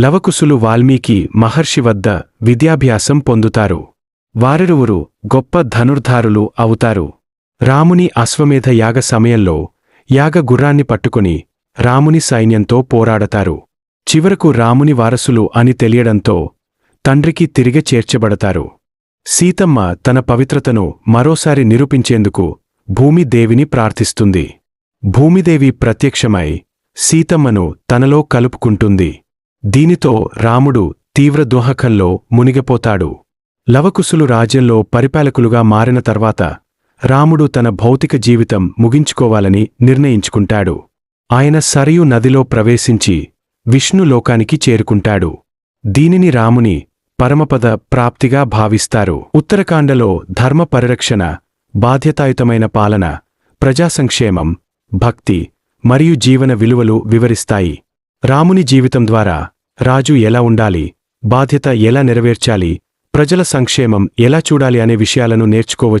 లవకుశులు వాల్మీకి మహర్షి వద్ద విద్యాభ్యాసం పొందుతారు. వారిరువురు గొప్ప ధనుర్ధారులు అవుతారు. రాముని అశ్వమేధ యాగ సమయంలో యాగ గుర్రాన్ని పట్టుకుని రాముని సైన్యంతో పోరాడతారు. చివరకు రాముని వారసులు అని తెలియడంతో తండ్రికి తిరిగి చేర్చబడతారు. సీతమ్మ తన పవిత్రతను మరోసారి నిరూపించేందుకు భూమిదేవిని ప్రార్థిస్తుంది. భూమిదేవి ప్రత్యక్షమై సీతమ్మను తనలో కలుపుకుంటుంది. దీనితో రాముడు తీవ్ర దుహకంలో మునిగిపోతాడు. లవకుశులు రాజ్యంలో పరిపాలకులుగా మారిన తర్వాత రాముడు తన భౌతిక జీవితం ముగించుకోవాలని నిర్ణయించుకుంటాడు. ఆయన సరియు నదిలో ప్రవేశించి విష్ణులోకానికి చేరుకుంటాడు. దీనిని రాముని పరమపద ప్రాప్తిగా భావిస్తారు. ఉత్తరకాండలో ధర్మ పరిరక్షణ బాధ్యతాయుతమైన పాలన ప్రజాసంక్షేమం భక్తి మరియు జీవన విలువలు వివరిస్తాయి. రాముని జీవితం ద్వారా రాజు ఎలా ఉండాలి? బాధ్యత ఎలా నెరవేర్చాలి? ప్రజల సంక్షేమం ఎలా చూడాలి అనే విషయాలను నేర్చుకోవచ్చు